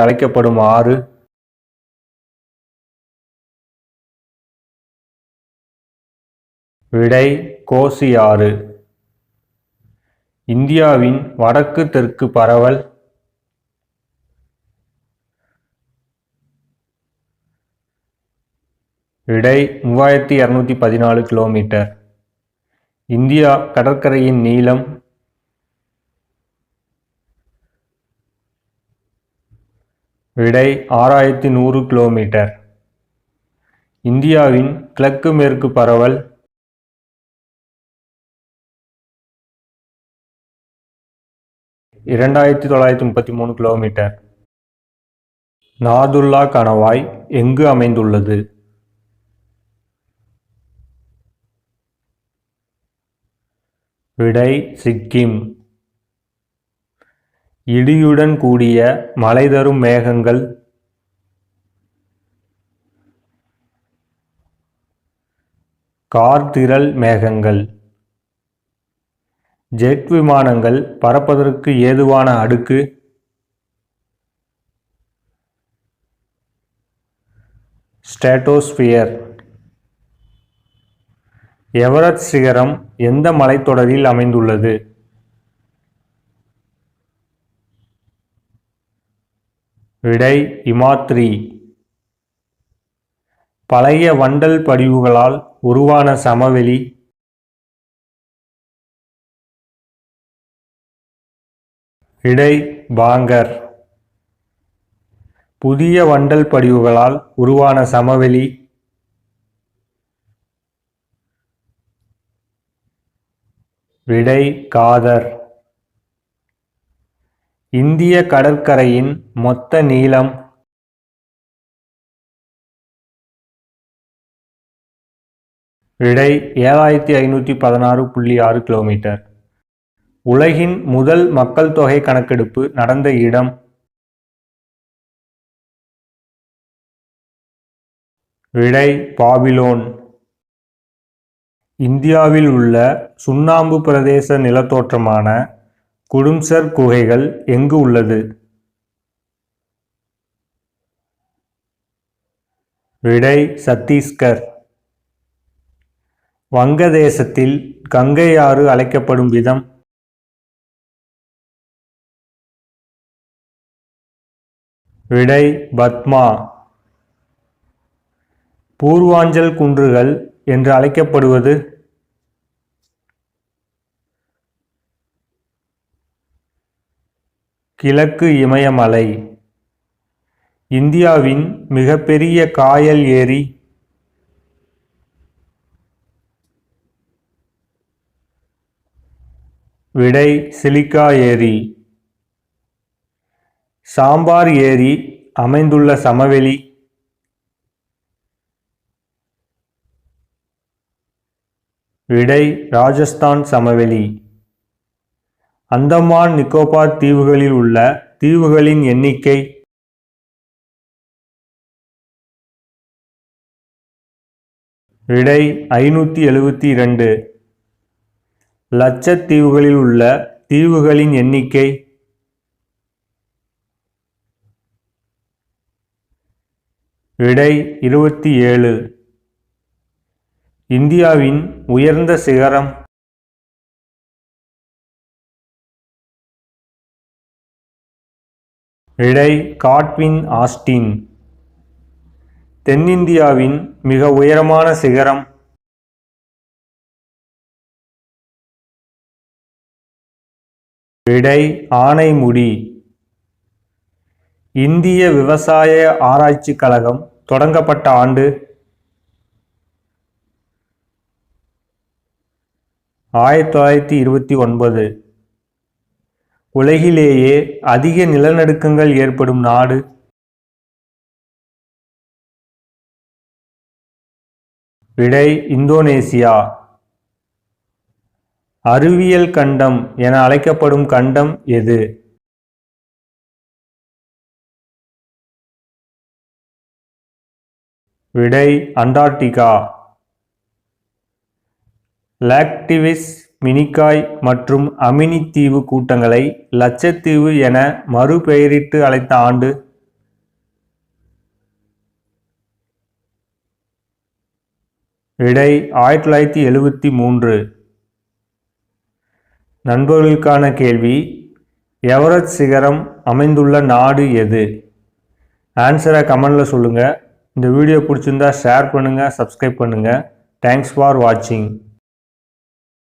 அழைக்கப்படும் ஆறு விடை கோசி ஆறு. இந்தியாவின் வடக்கு தெற்கு பரவல் விடை மூவாயிரத்தி இரநூத்தி பதினாலு கிலோமீட்டர். இந்தியா கடற்கரையின் நீளம் விடை ஆறாயிரத்தி நூறு கிலோமீட்டர். இந்தியாவின் கிழக்கு மேற்கு பரவல் இரண்டாயிரத்தி தொள்ளாயிரத்தி முப்பத்தி மூணு கிலோமீட்டர். நாதுல்லா கணவாய் எங்கு அமைந்துள்ளது? விடை சிக்கிம். இடியுடன் கூடிய மழை தரும் மேகங்கள். கார்த்திரள் மேகங்கள். ஜெட் விமானங்கள் பறப்பதற்கு ஏதுவான அடுக்கு. ஸ்டேட்டோஸ்பியர். எவரெஸ்ட் சிகரம் எந்த மலைத்தொடரில் அமைந்துள்ளது? விடை இமாத்ரி. பழைய வண்டல் படிவுகளால் உருவான சமவெளி. விடை பாங்கர். புதிய வண்டல் படிவுகளால் உருவான சமவெளி. விடை காதர். இந்திய கடற்கரையின் மொத்த நீளம் விடை ஏழாயிரத்தி ஐநூற்றி பதினாறு புள்ளி ஆறு கிலோமீட்டர். உலகின் முதல் மக்கள் தொகை கணக்கெடுப்பு நடந்த இடம் விடை பாபிலோன். இந்தியாவில் உள்ள சுண்ணாம்பு பிரதேச நிலத்தோற்றமான குடும்சர் குகைகள் எங்கு உள்ளது? விடை சத்தீஸ்கர். வங்கதேசத்தில் கங்கை ஆறு அழைக்கப்படும் விதம். விடை பத்மா. பூர்வாஞ்சல் குன்றுகள் என்று அழைக்கப்படுவது கிழக்கு இமயமலை. இந்தியாவின் மிகப்பெரிய காயல் ஏரி. விடை சிலிக்கா ஏரி. சாம்பார் ஏரி அமைந்துள்ள சமவெளி. விடை ராஜஸ்தான் சமவெளி. அந்தமான் நிக்கோபார் தீவுகளில் உள்ள தீவுகளின் எண்ணிக்கை விடை ஐநூற்றி எழுபத்தி இரண்டு. லட்சத்தீவுகளில் உள்ள தீவுகளின் எண்ணிக்கை விடை இருபத்தி ஏழு. இந்தியாவின் உயர்ந்த சிகரம் விடை காட்வின் ஆஸ்டின். தென்னிந்தியாவின் மிக உயரமான சிகரம். விடை ஆனைமுடி இந்திய விவசாய ஆராய்ச்சி கழகம் தொடங்கப்பட்ட ஆண்டு. ஆயிரத்தி தொள்ளாயிரத்தி இருபத்தி ஒன்பது. உலகிலேயே அதிக நிலநடுக்கங்கள் ஏற்படும் நாடு. விடை இந்தோனேசியா. அறிவியல் கண்டம் என அழைக்கப்படும் கண்டம் எது? விடை அண்டார்டிகா. லாக்டிவிஸ் மினிக்காய் மற்றும் அமினித்தீவு கூட்டங்களை லட்சத்தீவு என மறுபெயரிட்டு அழைத்த ஆண்டு. விடை ஆயிரத்தி தொள்ளாயிரத்தி எழுபத்தி மூன்று. நண்பர்களுக்கான கேள்வி எவரஸ்ட் சிகரம் அமைந்துள்ள நாடு எது? ஆன்சரை கமெண்டில் சொல்லுங்கள் இந்த வீடியோ பிடிச்சிருந்தா ஷேர் பண்ணுங்கள் சப்ஸ்கிரைப் பண்ணுங்கள் தேங்க்ஸ் ஃபார் வாட்சிங்